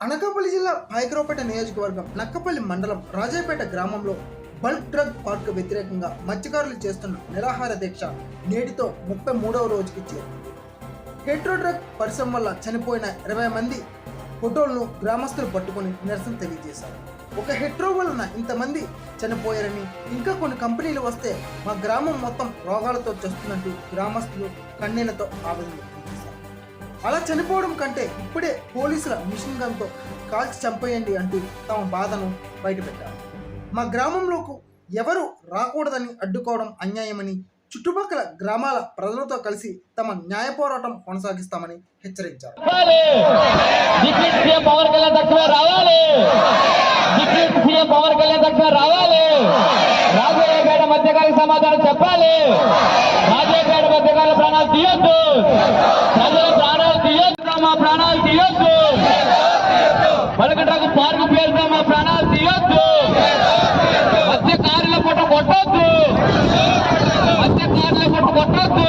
అనకాపల్లి జిల్లా పైకరావుపేట నియోజకవర్గం నక్కపల్లి మండలం రాజాపేట గ్రామంలో బల్క్ డ్రగ్ పార్క్ వ్యతిరేకంగా మత్స్యకారులు చేస్తున్న నిరాహార దీక్ష నేటితో ముప్పై మూడవ రోజుకి చేరు హెట్రో డ్రగ్ పరిశ్రమ వల్ల చనిపోయిన ఇరవై మంది ఫోటోలను గ్రామస్తులు పట్టుకొని నిరసన తెలియజేశారు. ఒక హెట్రో వలన ఇంతమంది చనిపోయారని ఇంకా కొన్ని కంపెనీలు వస్తే మా గ్రామం మొత్తం రోగాలతో చేస్తున్నట్టు గ్రామస్తులు కన్నీళ్ళతో ఆవేదన వ్యక్తం చేశారు. అలా చనిపోవడం కంటే ఇప్పుడే పోలీసుల మిషన్ గన్తో కాల్చి చంపేయండి అంటూ తమ బాధను బయటపెట్టారు. మా గ్రామంలోకి ఎవరు రాకూడదని అడ్డుకోవడం అన్యాయమని చుట్టుపక్కల గ్రామాల ప్రజలతో కలిసి తమ న్యాయ పోరాటం కొనసాగిస్తామని హెచ్చరించారు. రాజయ్యపేట మధ్యకాలిక సమాధానం చెప్పాలి రాజయ్యపేట మధ్యకాల ప్రాణాలు తీయొద్దు. ప్రజల ప్రాణాలు తీయొద్దు మా ప్రాణాలు తీయొద్దు. పలకటకు పార్కు పేరుతో మా ప్రాణాలు తీయొద్దు. మత్స్యకారుల పుట్ట కొట్టొద్దు. మత్స్యకారుల పుట్ట కొట్టొద్దు.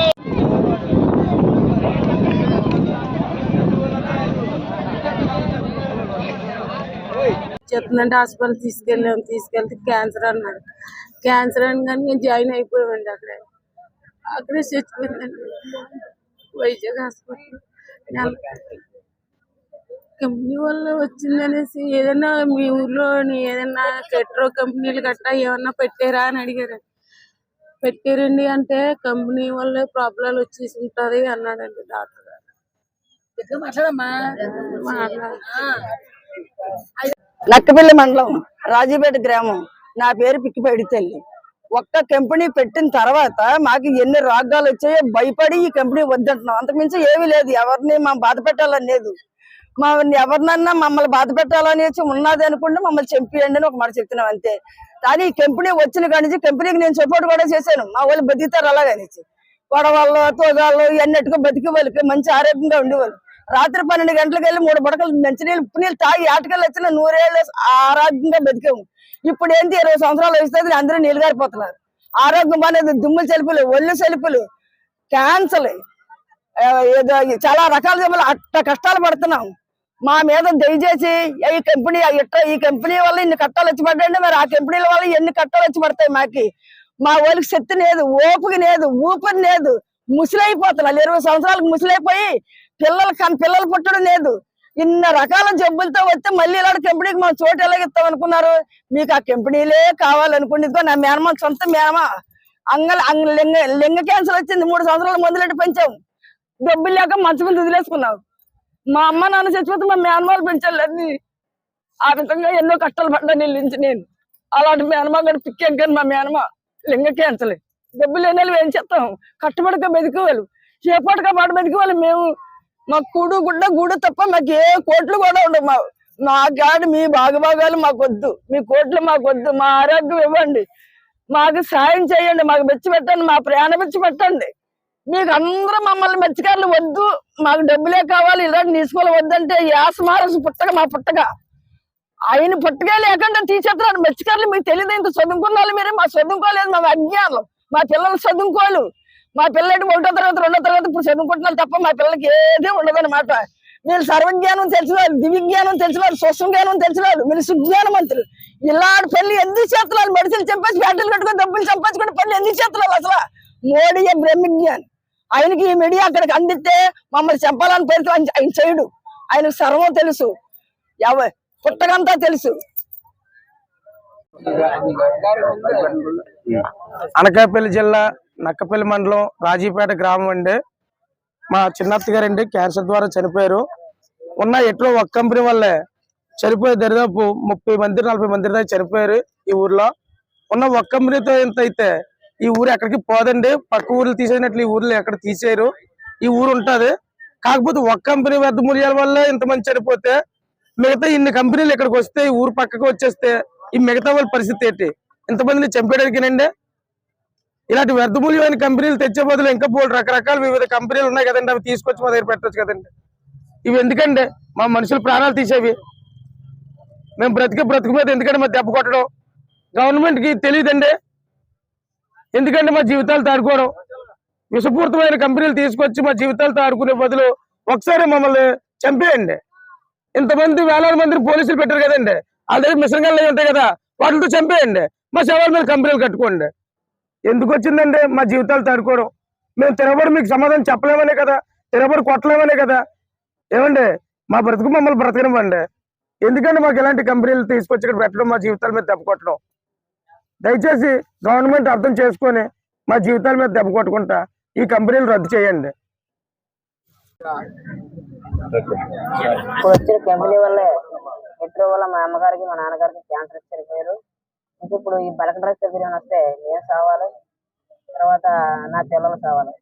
చెప్తుందంటే హాస్పిటల్ తీసుకెళ్ళాం తీసుకెళ్తే క్యాన్సర్ అన్నాడు. క్యాన్సర్ అని కానీ నేను జాయిన్ అయిపోయామండి అక్కడే. అక్కడే చచ్చిపోయిందండి వైజాగ్ హాస్పిటల్. కంపెనీ వల్ల వచ్చిందనేసి ఏదైనా మీ ఊర్లో ఏదైనా పెట్రో కంపెనీలు గట్టా ఏమన్నా పెట్టారా అని అడిగారు. పెట్టారండి అంటే కంపెనీ వల్ల ప్రాబ్లాలు వచ్చేసి ఉంటది అన్నాడండి డాక్టర్ గారు. మాట్లాడమ్మా? నక్కపల్లి మండలం రాజీపేట గ్రామం. నా పేరు పిక్కిపేడి తల్లి. ఒక్క కంపెనీ పెట్టిన తర్వాత మాకు ఎన్ని రాగాలు వచ్చాయో భయపడి ఈ కంపెనీ వద్దంటున్నాం. అంతకుమించి ఏమీ లేదు. ఎవరిని మా బాధ పెట్టాలని లేదు. మా ఎవరినన్నా మమ్మల్ని బాధ పెట్టాలని ఉన్నది అనుకుంటే మమ్మల్ని చంపియండి అని ఒక మాట చెప్తున్నాం అంతే. కానీ ఈ కంపెనీ వచ్చిన కానీ కంపెనీకి నేను సపోర్ట్ కూడా చేశాను. మా వాళ్ళు బతుకుతారు అలాగనేసి గొడవల్లో తోగాళ్ళు ఇవన్నట్టుగా బతికి వాళ్ళకి మంచి ఆరోగ్యంగా ఉండేవాళ్ళు. రాత్రి పన్నెండు గంటలకు వెళ్ళి మూడు బడకలు మంచినీళ్ళు ఉప్పు నీళ్ళు తాగి ఆటకెళ్ళి వచ్చిన నూరేళ్ళు ఆరోగ్యంగా బతికాము. ఇప్పుడు ఏంటి ఇరవై సంవత్సరాలు వస్తుంది అందరూ నీళ్ళు ఆరోగ్యం బాగాలేదు దుమ్ము సెలుపులు ఒళ్ళు సెలుపులు క్యాన్సర్ ఏదో చాలా రకాల జబ్బులు అట్ట కష్టాలు పడుతున్నాం. మా మీద దయచేసి ఈ కంపెనీ ఇట్ట ఈ కంపెనీ వల్ల ఇన్ని కట్టాలు వచ్చి పడ్డాయండి మరి ఆ కంపెనీల వల్ల ఎన్ని కట్టాలు వచ్చి పడతాయి మాకి? మా వాళ్ళకి శక్తి లేదు ఓపిక లేదు ఊపిరి లేదు. ముసలైపోతున్నారు. ఇరవై సంవత్సరాలకు ముసలైపోయి పిల్లలు కన్ పిల్లలు పుట్టడం లేదు. ఇన్ని రకాల జబ్బులతో వస్తే మళ్ళీ ఇలాంటి కంపెనీకి మనం చోటు ఎలాగిస్తాం అనుకున్నారు? మీకు ఆ కంపెనీలే కావాలనుకోండి ఇదిగో నా మేనమా సొంత మేనమా అంగల అంగ లింగ లింగ క్యాన్సర్ వచ్చింది. మూడు సంవత్సరాల మందులెట్టి పెంచాం. డబ్బులు లేక మంచి మీద వదిలేసుకున్నాం. మా అమ్మ నాన్న చచ్చిపోతే మా మేనమాలు పెంచాలి ఆ విధంగా ఎన్నో కష్టాలు పడ్డాను నిలించి నుంచి నేను. అలాంటి మేనమా గారు పిక్కాను కానీ మా మేనమా లింగ క్యాన్సర్. డబ్బులు లేని వాళ్ళు ఏం చేస్తాం? కట్టుబడిగా బతికేవాళ్ళు. చేపాటుగా పాటు బతికేవాళ్ళు మేము. మా కూడు గుడ్డ గూడు తప్ప మాకు ఏ కోట్లు కూడా ఉండవు. మా మా గాడి మీ భాగభాగాలు మాకు వద్దు మీ కోట్లు మాకు వద్దు మా ఆరోగ్యం ఇవ్వండి. మాకు సాయం చేయండి. మాకు మెచ్చి పెట్టండి. మా ప్రయాణం మెచ్చి పెట్టండి. మీకు అందరూ మమ్మల్ని మెచ్చకారులు వద్దు. మాకు డబ్బులే కావాలి. ఇలాంటి తీసుకోవాలి వద్దంటే యాస మారసు పుట్టక మా పుట్టక. ఆయన పుట్టగా లేకుండా తీసేస్తున్నారు. మెచ్చకారులు మీకు తెలియదు. ఇంత చదువుకున్నారు మీరు. మా చదువుకోలేదు. మా అజ్ఞానం. మా పిల్లలు చదువుకోలు మా పిల్లలు ఒకటో తరగతి రెండో తరగతి ఇప్పుడు చదువుకుంటున్నారు తప్ప మా పిల్లలకి ఏది ఉండదన్నమాట. మీరు సర్వజ్ఞానం తెలిసినారు దివిజ్ఞానం తెలిసినారు స్వస్వజ్ఞానం తెలిసినారు మీరు సుజ్ఞానవంతులు ఇలాంటి పనులు ఎందుకు చేస్తున్నారు? మెడిసిన్ చంపేసి బ్యాటరీలు కట్టుకొని డబ్బులు సంపాదించుకుని పనులు ఎందుకు చేస్తున్నారు అసలు? మోడీ బ్రహ్మజ్ఞాని. ఆయనకి ఈ మీడియా అక్కడికి అందిస్తే మమ్మల్ని చెప్పాలని పేరుతో ఆయన చేయడు. ఆయనకు సర్వం తెలుసు. ఎవ పుట్టకంతా తెలుసు. అనకాపల్లి జిల్లా నక్కపల్లి మండలం రాజీపేట గ్రామం అండి. మా చిన్నత్త గారండి క్యాన్సర్ ద్వారా చనిపోయారు. ఉన్న ఎట్లో ఒక కంపెనీ వల్లే చనిపోయే దరిదాపు ముప్పై మంది నలభై మంది దాకా చనిపోయారు ఈ ఊర్లో. ఉన్న ఒక కంపెనీతో ఎంత అయితే ఈ ఊరు ఎక్కడికి పోదండి. పక్క ఊర్లు తీసేసినట్లు ఈ ఊర్లో ఎక్కడ తీసేయరు. ఈ ఊరు ఉంటుంది. కాకపోతే ఒక కంపెనీ వ్యర్థ మూల్యాల వల్ల ఇంతమంది చనిపోతే మిగతా ఇన్ని కంపెనీలు ఇక్కడికి వస్తే ఈ ఊరు పక్కకు వచ్చేస్తే ఈ మిగతా వాళ్ళ పరిస్థితి ఏంటి? ఇంతమందిని చంపేయడానికేనండి? ఇలాంటి వ్యర్థ మూల్యమైన కంపెనీలు తెచ్చే బదులు ఇంకా పోలు రకరకాల వివిధ కంపెనీలు ఉన్నాయి కదండి అవి తీసుకొచ్చి మా దగ్గర పెట్టచ్చు కదండి. ఇవి ఎందుకండి? మా మనుషుల ప్రాణాలు తీసేవి. మేము బ్రతికే బ్రతుకు మీద ఎందుకంటే మా దెబ్బ కొట్టడం? గవర్నమెంట్కి తెలియదండి ఎందుకంటే మా జీవితాలు తాడుకోవడం విషపూరితమైన కంపెనీలు తీసుకొచ్చి మా జీవితాలు తాడుకునే బదులు ఒకసారి మమ్మల్ని చంపేయండి. ఇంతమంది వేలాది మందిని పోలీసులు పెట్టారు కదండి. ఆల్రెడీ మిషన్ గన్లు ఉంటాయి కదా వాటితో చంపేయండి. మా శవాల మీద కంపెనీలు కట్టుకోండి. ఎందుకు వచ్చిందండి మా జీవితాలు తడుకోవడం. మేము తినబడి మీకు సమాధానం చెప్పలేమనే కదా తినబడి కొట్టలేమనే కదా. ఏమండి మా బ్రతుకు మమ్మల్ని బ్రతకనివ్వండి. ఎందుకంటే మాకు ఇలాంటి కంపెనీలు తీసుకొచ్చి ఇక్కడ పెట్టడం మా జీవితాల మీద దెబ్బ కొట్టడం. దయచేసి గవర్నమెంట్ అర్థం చేసుకొని మా జీవితాల మీద దెబ్బ కొట్టుకుంటా ఈ కంపెనీలు రద్దు చేయండి. ఇప్పుడు వచ్చిన కంపెనీ వల్లే మెట్రో వల్ల మా అమ్మగారికి మా నాన్నగారికి క్యాన్సర్ చనిపోయారు ఇంకా ఇప్పుడు ఈ బలక డ్రగ్స్ ఎదురు వస్తే నేను సావాలి తర్వాత నా పిల్లలు సావాలి.